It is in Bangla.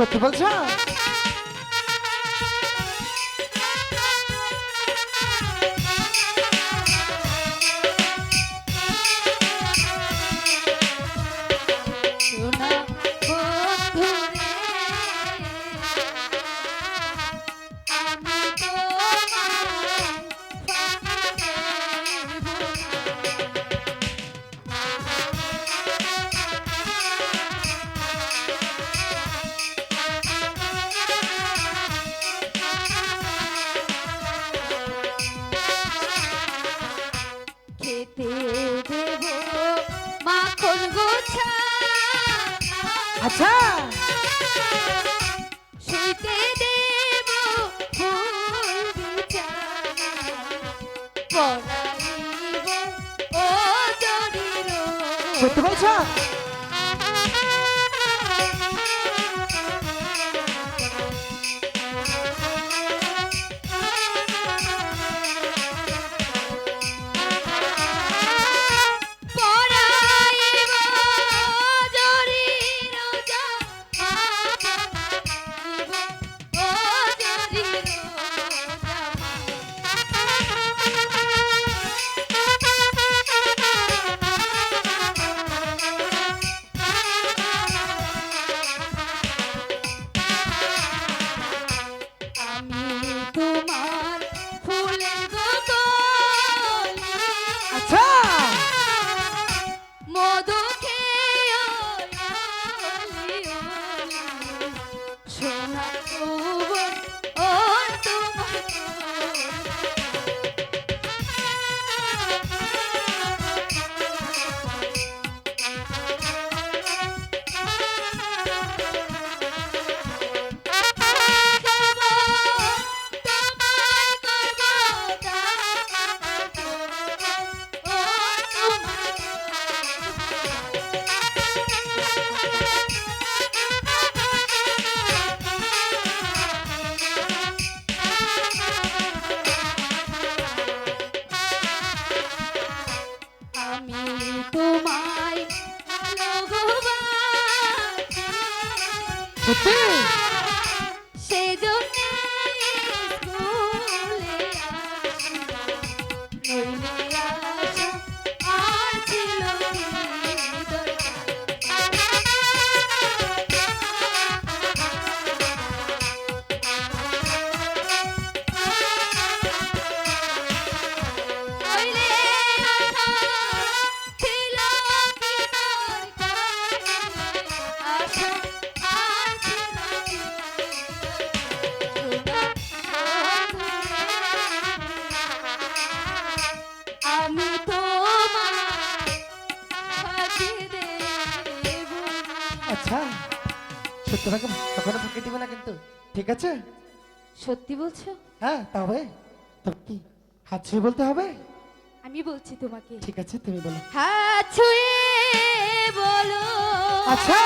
সত্যি বলছো? আচ্ছা। শুইতে দেব ফুল বিছানা পরাইব ও জরির সত্যি বলছো? সত্যি আচ্ছা সত্যি থাকে কখনো ফাঁকি দিবে না কিন্তু। ঠিক আছে? সত্যি বলছো? হ্যাঁ তবে তো কি হাত ছুঁয়ে বলতে হবে? আমি বলছি তোমাকে। ঠিক আছে তুমি বলো। হাত ছুঁয়ে বলো। আচ্ছা!